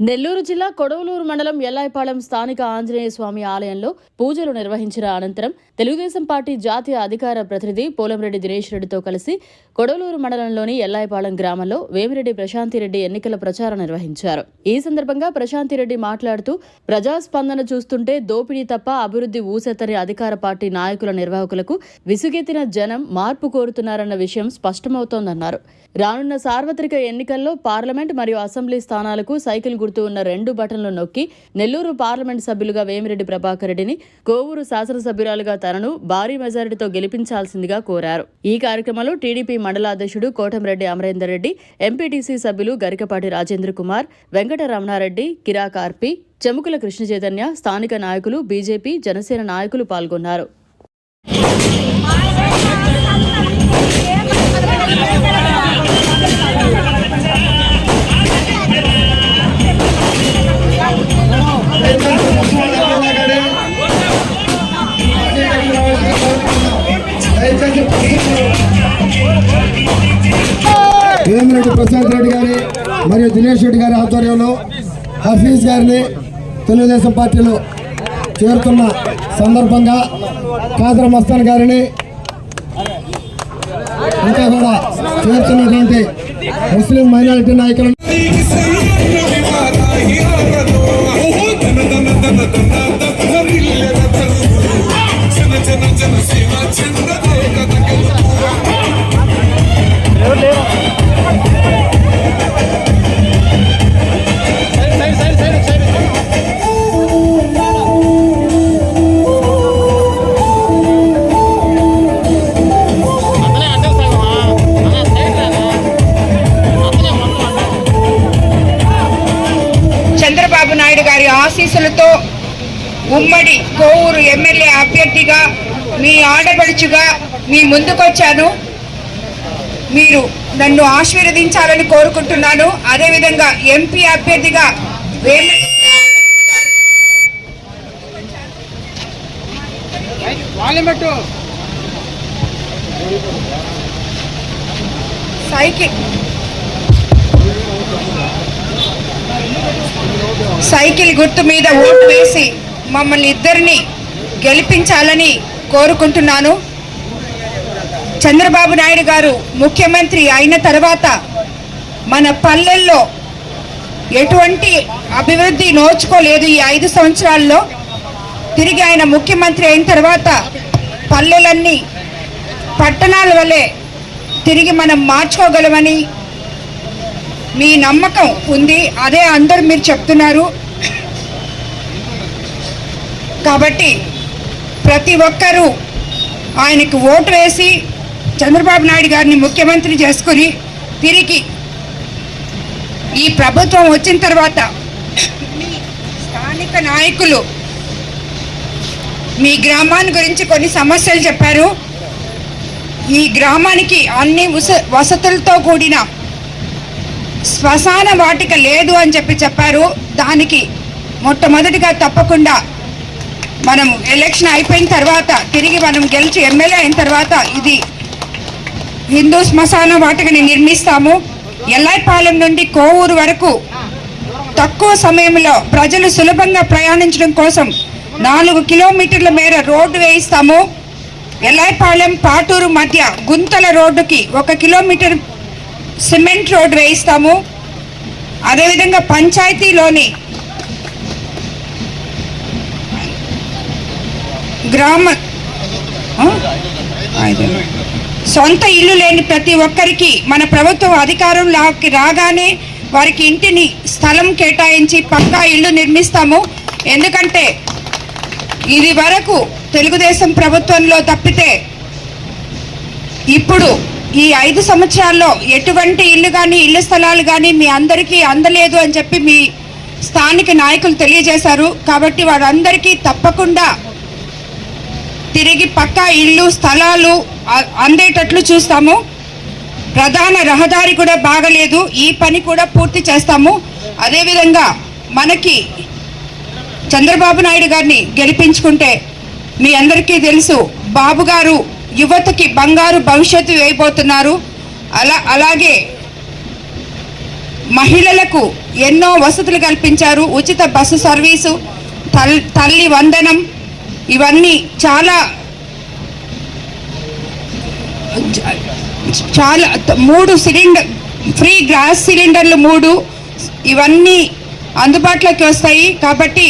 నెల్లూరు జిల్లా కొడవలూరు మండలం ఎల్లాయిపాలెం స్థానిక ఆంజనేయ స్వామి ఆలయంలో పూజలు నిర్వహించిన అనంతరం తెలుగుదేశం పార్టీ జాతీయ అధికార ప్రతినిధి పోలంరెడ్డి దినేష్ రెడ్డితో కలిసి కొడవలూరు మండలంలోని ఎల్లాయిపాలెం గ్రామంలో వేమిరెడ్డి ప్రశాంతిరెడ్డి ఎన్నికల ప్రచారం నిర్వహించారు. ఈ సందర్భంగా ప్రశాంతిరెడ్డి మాట్లాడుతూ ప్రజాస్పందన చూస్తుంటే దోపిడీ తప్ప అభివృద్ధి ఊసెత్తని అధికార పార్టీ నాయకుల నిర్వాహకులకు విసుగెత్తిన జనం మార్పు కోరుతున్నారన్న విషయం స్పష్టమవుతోందన్నారు. రానున్న సార్వత్రిక ఎన్నికల్లో పార్లమెంట్ మరియు అసెంబ్లీ స్థానాలకు సైకిల్ గుర్తు ఉన్న రెండు బటన్లు నొక్కి నెల్లూరు పార్లమెంట్ సభ్యులుగా వేమిరెడ్డి ప్రభాకర్ రెడ్డిని కోవూరు శాసనసభ్యురాలుగా తనను భారీ మెజారిటీతో గెలిపించాల్సిందిగా కోరారు. ఈ కార్యక్రమంలో టీడీపీ మండలాధ్యక్షుడు కోటంరెడ్డి అమరేందర్ రెడ్డి ఎంపీటీసీ సభ్యులు గరికపాటి రాజేంద్ర కుమార్ వెంకట రమణారెడ్డి కిరాకార్పి చెముకుల కృష్ణ చైతన్య స్థానిక నాయకులు బీజేపీ జనసేన నాయకులు పాల్గొన్నారు. మరియు దినేష్ రెడ్డి గారి ఆధ్వర్యంలో హఫీజ్ గారిని తెలుగుదేశం పార్టీలో చేరుతున్న సందర్భంగా కాదర మస్తాన్ గారిని ఇంకా కూడా చేరుతున్నటువంటి ముస్లిం మైనారిటీ నాయకులను చంద్రబాబు నాయుడు గారి ఆశీస్సులతో ఉమ్మడి కోవూరు ఎమ్మెల్యే అభ్యర్థిగా మీ ఆడపడుచుగా మీ ముందుకొచ్చాను. మీరు నన్ను ఆశీర్వదించాలని కోరుకుంటున్నాను. అదేవిధంగా ఎంపీ అభ్యర్థిగా సైకిల్ సైకిల్ గుర్తు మీద ఓటు వేసి మమ్మల్ని ఇద్దరిని గెలిపించాలని కోరుకుంటున్నాను. చంద్రబాబు నాయుడు గారు ముఖ్యమంత్రి అయిన తర్వాత మన పల్లెల్లో ఎటువంటి అభివృద్ధి నోచుకోలేదు ఈ ఐదు సంవత్సరాల్లో. తిరిగి ఆయన ముఖ్యమంత్రి అయిన తర్వాత పల్లెలన్నీ పట్టణాల వలె తిరిగి మనం మార్చుకోగలమని మీ నమ్మకం ఉంది. అదే అందరు మీరు చెప్తున్నారు. కాబట్టి ప్రతి ఒక్కరూ ఆయనకు ఓటు వేసి చంద్రబాబు నాయుడు గారిని ముఖ్యమంత్రి చేసుకుని తిరిగి ఈ ప్రభుత్వం వచ్చిన తర్వాత మీ స్థానిక నాయకులు మీ గ్రామాన్ని గురించి కొన్ని సమస్యలు చెప్పారు. ఈ గ్రామానికి అన్ని వస- వసతులతో కూడిన శ్మశాన వాటిక లేదు అని చెప్పి చెప్పారు. దానికి మొట్టమొదటిగా తప్పకుండా మనం ఎలక్షన్ అయిపోయిన తర్వాత తిరిగి మనం గెలిచి ఎమ్మెల్యే అయిన తర్వాత ఇది హిందూ శ్మశాన వాటికని నిర్మిస్తాము. ఎల్లాయిపాలెం నుండి కోవూరు వరకు తక్కువ సమయంలో ప్రజలు సులభంగా ప్రయాణించడం కోసం నాలుగు కిలోమీటర్ల మేర రోడ్డు వేయిస్తాము. ఎల్లాయిపాలెం పాటూరు మధ్య గుంతల రోడ్డుకి ఒక కిలోమీటర్ సిమెంట్ రోడ్ వేయిస్తాము. అదేవిధంగా పంచాయతీలోని గ్రామ సొంత ఇల్లు లేని ప్రతి ఒక్కరికి మన ప్రభుత్వం అధికారంలోకి రాగానే వారికి ఇంటిని స్థలం కేటాయించి పక్కా ఇల్లు నిర్మిస్తాము. ఎందుకంటే ఇది వరకు తెలుగుదేశం ప్రభుత్వంలో తప్పితే ఇప్పుడు ఈ ఐదు సంవత్సరాల్లో ఎటువంటి ఇల్లు కానీ ఇల్లు స్థలాలు కానీ మీ అందరికీ అందలేదు అని చెప్పి మీ స్థానిక నాయకులు తెలియజేశారు. కాబట్టి వారందరికీ తప్పకుండా తిరిగి పక్కా ఇల్లు స్థలాలు అందేటట్లు చూస్తాము. ప్రధాన రహదారి కూడా బాగలేదు. ఈ పని కూడా పూర్తి చేస్తాము. అదేవిధంగా మనకి చంద్రబాబు నాయుడు గారిని గెలిపించుకుంటే మీ అందరికీ తెలుసు బాబు గారు యువతకి బంగారు భవిష్యత్తు వేయబోతున్నారు. అలా అలాగే మహిళలకు ఎన్నో వసతులు కల్పించారు. ఉచిత బస్సు సర్వీసు తల్ తల్లి వందనం ఇవన్నీ చాలా చాలా మూడు సిలిండర్ ఫ్రీ గ్యాస్ సిలిండర్లు మూడు ఇవన్నీ అందుబాటులోకి వస్తాయి. కాబట్టి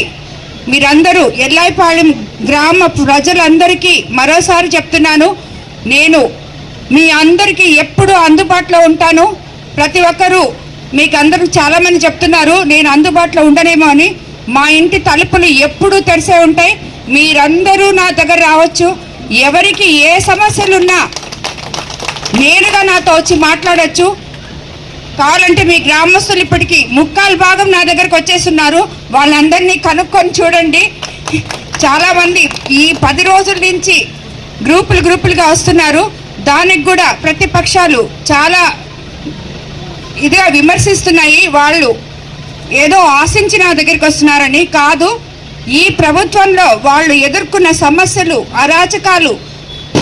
మీరందరూ ఎల్లాయిపాళెం గ్రామ ప్రజలందరికీ మరోసారి చెప్తున్నాను. నేను మీ అందరికీ ఎప్పుడు అందుబాటులో ఉంటాను. ప్రతి ఒక్కరూ మీకు అందరూ చాలామంది చెప్తున్నారు నేను అందుబాటులో ఉండనేమో అని. మా ఇంటి తలుపులు ఎప్పుడూ తెరిసే ఉంటాయి. మీరందరూ నా దగ్గర రావచ్చు. ఎవరికి ఏ సమస్యలున్నా నేరుగా నాతో వచ్చి మాట్లాడచ్చు. కావాలంటే మీ గ్రామస్తులు ఇప్పటికీ ముక్కాలు భాగం నా దగ్గరకు వచ్చేస్తున్నారు. వాళ్ళందరినీ కనుక్కొని చూడండి. చాలా మంది ఈ పది రోజుల నుంచి గ్రూపులు గ్రూపులుగా వస్తున్నారు. దానికి కూడా ప్రతిపక్షాలు చాలా ఇదిగా విమర్శిస్తున్నాయి. వాళ్ళు ఏదో ఆశించి నా దగ్గరికి వస్తున్నారని కాదు. ఈ ప్రభుత్వంలో వాళ్ళు ఎదుర్కొన్న సమస్యలు అరాచకాలు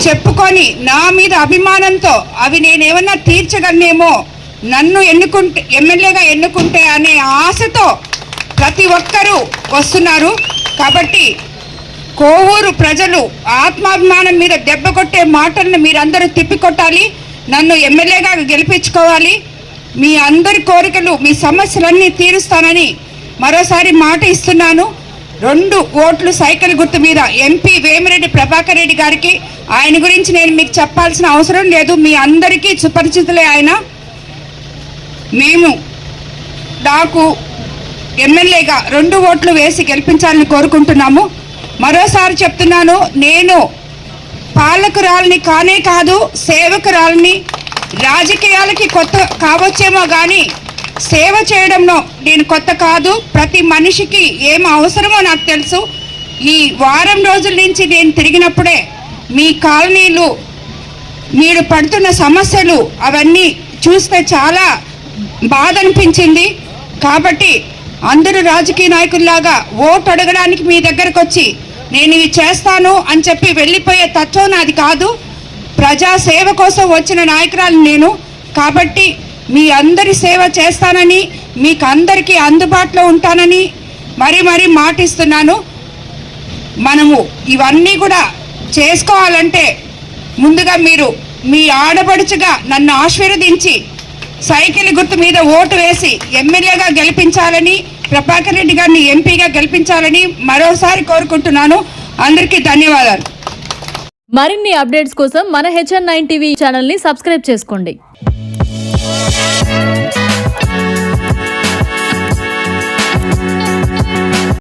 చెప్పుకొని నా మీద అభిమానంతో అవి నేనేమన్నా తీర్చగలనేమో నన్ను ఎన్నుకుంటే ఎమ్మెల్యేగా ఎన్నుకుంటే అనే ఆశతో ప్రతి ఒక్కరూ వస్తున్నారు. కాబట్టి కోవూరు ప్రజలు ఆత్మాభిమానం మీద దెబ్బ కొట్టే మాటలను మీరందరూ తిప్పికొట్టాలి. నన్ను ఎమ్మెల్యేగా గెలిపించుకోవాలి. మీ అందరి కోరికలు మీ సమస్యలన్నీ తీరుస్తానని మరోసారి మాట ఇస్తున్నాను. రెండు ఓట్లు సైకిల్ గుర్తు మీద ఎంపీ వేమిరెడ్డి ప్రభాకర్ రెడ్డి గారికి. ఆయన గురించి నేను మీకు చెప్పాల్సిన అవసరం లేదు. మీ అందరికీ సుపరిచితులే ఆయన. మేము నాకు ఎమ్మెల్యేగా రెండు ఓట్లు వేసి గెలిపించాలని కోరుకుంటున్నాము. మరోసారి చెప్తున్నాను నేను పాలకురాలని కానే కాదు సేవకురాలని రాజకీయాలకి కొత్త కావచ్చేమో కానీ సేవ చేయడంలో నేను కొత్త కాదు ప్రతి మనిషికి ఏం అవసరమో నాకు తెలుసు. ఈ వారం రోజుల నుంచి నేను తిరిగినప్పుడే మీ కాలనీలు మీరు పడుతున్న సమస్యలు అవన్నీ చూస్తే చాలా బాధ అనిపించింది కాబట్టి అందరూ రాజకీయ నాయకుల్లాగా ఓటు అడగడానికి మీ దగ్గరకు వచ్చి నేను ఇవి చేస్తాను అని చెప్పి వెళ్ళిపోయే తత్వం నాది కాదు. ప్రజా సేవ కోసం వచ్చిన నాయకురాలు నేను. కాబట్టి మీ అందరి సేవ చేస్తానని మీకు అందరికీ అందుబాటులో ఉంటానని మరీ మరీ మాటిస్తున్నాను. మనము ఇవన్నీ కూడా చేసుకోవాలంటే ముందుగా మీరు మీ ఆడపడుచుగా నన్ను ఆశీర్వదించి సైకిల్ గుర్తు మీద ఓటు వేసి ఎమ్మెల్యేగా గెలిపించాలని ప్రభాకర్ రెడ్డి గారిని ఎంపీగా గెలిపించాలని మరోసారి కోరుకుంటున్నాను. అందరికీ ధన్యవాదాలు. మరిన్ని అప్డేట్స్ కోసం మన హెచ్ఎన్ నైన్ టీవీ ఛానల్ని సబ్స్క్రైబ్ చేసుకోండి.